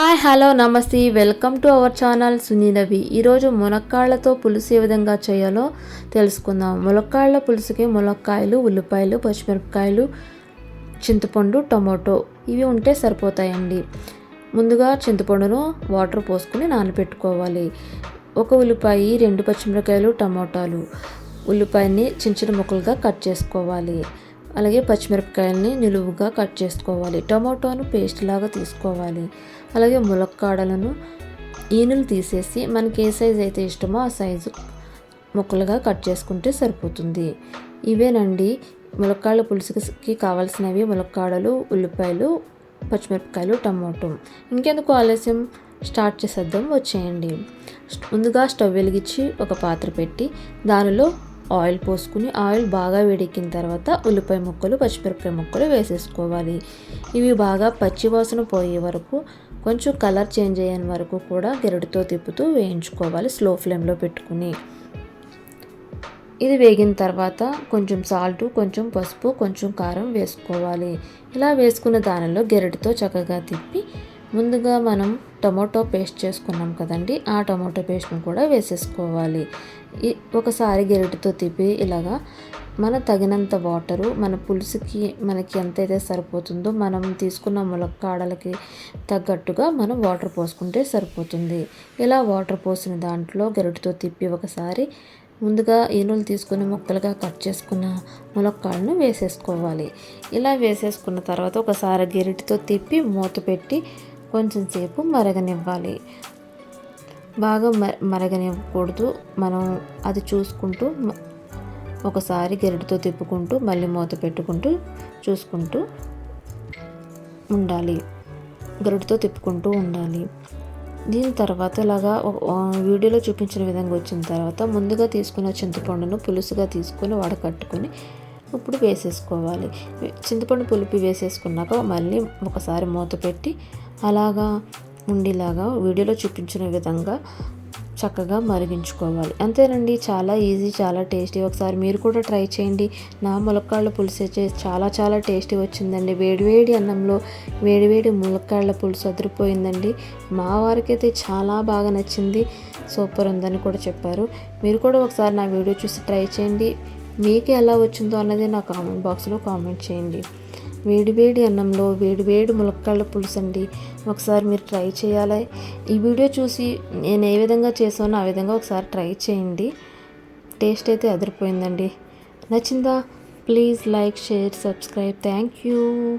Hi hello నమస్తే. Welcome to our channel సునీలవి ఈరోజు మునక్కాళ్ళతో పులుసు ఏ విధంగా చేయాలో తెలుసుకుందాం. ములక్కాళ్ళ పులుసుకి ములక్కాయలు ఉల్లిపాయలు పచ్చిమిరపకాయలు చింతపండు టమోటో ఇవి ఉంటే సరిపోతాయండి. ముందుగా చింతపండును వాటర్ పోసుకుని నానబెట్టుకోవాలి. ఒక ఉల్లిపాయ రెండు పచ్చిమిరపకాయలు టమోటాలు. ఉల్లిపాయని చిన్న చిన్న ముక్కలుగా కట్ చేసుకోవాలి. అలాగే పచ్చిమిరపకాయలని నిలువుగా కట్ చేసుకోవాలి. టమాటోను పేస్ట్ లాగా తీసుకోవాలి. అలాగే ములక్కాడలను ఈనులు తీసేసి మనకి ఏ సైజు అయితే ఇష్టమో ఆ సైజు ముక్కలుగా కట్ చేసుకుంటే సరిపోతుంది. ఇవేనండి. ములక్కాడల పులుసుకి కావాల్సినవి ములక్కాడలు ఉల్లిపాయలు పచ్చిమిరపకాయలు టమాటో. ఇంకెందుకు ఆలస్యం? స్టార్ట్ చేసేద్దాం. వచ్చేయండి. ముందుగా స్టవ్ వెలిగించి ఒక పాత్ర పెట్టి దానిలో ఆయిల్ పోసుకుని ఆయిల్ బాగా వేడెక్కిన తర్వాత ఉల్లిపాయ ముక్కలు పచ్చిమిరపకాయ ముక్కలు వేసేసుకోవాలి. ఇవి బాగా పచ్చివాసన పోయే వరకు కొంచెం కలర్ చేంజ్ అయ్యే వరకు కూడా గెరటితో తిప్పుతూ వేయించుకోవాలి స్లో ఫ్లేమ్లో పెట్టుకుని. ఇది వేగిన తర్వాత కొంచెం సాల్ట్ కొంచెం పసుపు కొంచెం కారం వేసుకోవాలి. ఇలా వేసుకున్న దానిలో గెరటితో చక్కగా తిప్పి ముందుగా మనం టమాటో పేస్ట్ చేసుకున్నాం కదండి. ఆ టమాటో పేస్ట్ను కూడా వేసేసుకోవాలి. ఒకసారి గెరటితో తిప్పి ఇలాగా మన తగినంత వాటరు మన పులుసుకి మనకి ఎంతైతే సరిపోతుందో మనం తీసుకున్న ములక్కాడలకి తగ్గట్టుగా మనం వాటర్ పోసుకుంటే సరిపోతుంది. ఇలా వాటర్ పోసిన దాంట్లో గెరటితో తిప్పి ఒకసారి ముందుగా ఏనులు తీసుకుని ముక్కలుగా కట్ చేసుకున్న ములక్కాడను వేసేసుకోవాలి. ఇలా వేసేసుకున్న తర్వాత ఒకసారి గెరిటితో తిప్పి మూత పెట్టి కొంచెం సేపు మరగనివ్వాలి. బాగా మరగనివ్వకూడదు. మనం అది చూసుకుంటూ ఒకసారి గెరటితో తిప్పుకుంటూ మళ్ళీ మూత పెట్టుకుంటూ చూసుకుంటూ ఉండాలి. గరుడుతో తిప్పుకుంటూ ఉండాలి. దీని తర్వాత ఇలాగా వీడియోలో చూపించిన విధంగా వచ్చిన తర్వాత ముందుగా తీసుకున్న చింతపండును పులుసుగా తీసుకొని వడకట్టుకొని ఇప్పుడు వేసేసుకోవాలి. చింతపండు పులిపి వేసేసుకున్నాక మళ్ళీ ఒకసారి మూత పెట్టి అలాగా ఉండేలాగా వీడియోలో చూపించిన విధంగా చక్కగా మరిగించుకోవాలి. అంతేనండి చాలా ఈజీ చాలా టేస్టీ. ఒకసారి మీరు కూడా ట్రై చేయండి. నా ములక్కాళ్ళ పులుసు చాలా చాలా టేస్టీ వచ్చిందండి. వేడివేడి అన్నంలో వేడివేడి ములక్కాళ్ళ పులుసు అదిరిపోయిందండి. మా వారికైతే చాలా బాగా నచ్చింది. సూపర్ ఉందని కూడా చెప్పారు. మీరు కూడా ఒకసారి నా వీడియో చూసి ట్రై చేయండి. మీకు ఎలా వచ్చిందో అన్నది నా కామెంట్ బాక్స్లో కామెంట్ చేయండి. వేడివేడి అన్నంలో వేడివేడి ములక్కాళ్ళ పులుసు అండి. ఒకసారి మీరు ట్రై చేయాలి. ఈ వీడియో చూసి నేను ఏ విధంగా చేసానో ఆ విధంగా ఒకసారి ట్రై చేయండి. టేస్ట్ అయితే అదిరిపోయిందండి. నచ్చిందా? Please like share subscribe. Thank you.